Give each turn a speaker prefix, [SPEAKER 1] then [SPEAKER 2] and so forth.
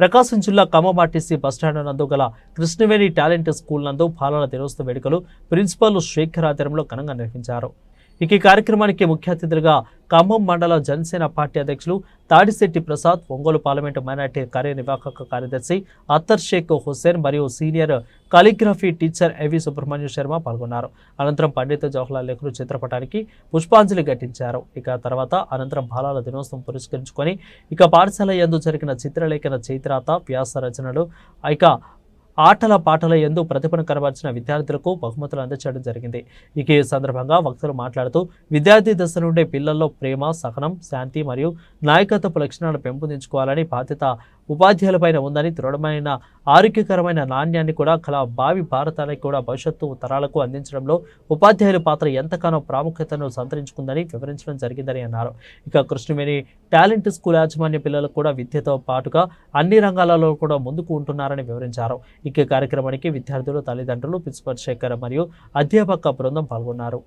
[SPEAKER 1] ప్రకాశం జిల్లా ఖమ్మం బస్టాండ్ నందు గల కృష్ణవేణి టాలెంట్ స్కూల్ నందు బాలల దినోత్సవ వేడుకలు ప్రిన్సిపల్ శేఖర్ ఆధ్వర్యంలో ఘనంగా నిర్వహించారు. ఇక ఈ కార్యక్రమానికి ముఖ్య అతిథులుగా ఖమ్మం మండల జనసేన పార్టీ అధ్యక్షులు తాడిశెట్టి ప్రసాద్ ఒంగోలు పార్లమెంటు మైనార్టీ కార్యనిర్వాహక కార్యదర్శి అత్తర్ షేక్ హుస్సేన్ మరియు senior calligraphy teacher A V Subrahmanya Sharma పాల్గొన్నారు. అనంతరం పండిత జవహర్లాల్ నెహ్రూ చిత్రపటానికి పుష్పాంజలి ఘటించారు. ఇక తర్వాత అనంతరం బాలాల దినోత్సవం పురస్కరించుకొని ఇక పాఠశాల యందు జరిగిన చిత్రలేఖన చైత్రాత వ్యాస రచనలు ఇక ఆటల పాటల ఎందు ప్రతిభను కనబరిచిన విద్యార్థులకు బహుమతులు అందించడం జరిగింది. ఇక ఈ సందర్భంగా వక్తలు మాట్లాడుతూ విద్యార్థి దశ నుండే పిల్లల్లో ప్రేమ సహనం శాంతి మరియు నాయకత్వపు లక్షణాలను పెంపొందించుకోవాలని బాధ్యత ఉపాధ్యాయులపైన ఉందని దృఢమైన ఆరోగ్యకరమైన నాణ్యాన్ని కూడా కళ భావి భారతానికి కూడా భవిష్యత్తు తరాలకు అందించడంలో ఉపాధ్యాయుల పాత్ర ఎంతగానో ప్రాముఖ్యతను సంతరించుకుందని వివరించడం జరిగిందని అన్నారు. ఇక కృష్ణవేణి టాలెంట్ స్కూల్ యాజమాన్య పిల్లలకు కూడా విద్యతో పాటుగా అన్ని రంగాలలో కూడా ముందుకు ఉంటున్నారని వివరించారు. ఇక ఈ కార్యక్రమానికి విద్యార్థులు తల్లిదండ్రులు ప్రిన్సిపల్ శేఖర్ మరియు అధ్యాపక బృందం పాల్గొన్నారు.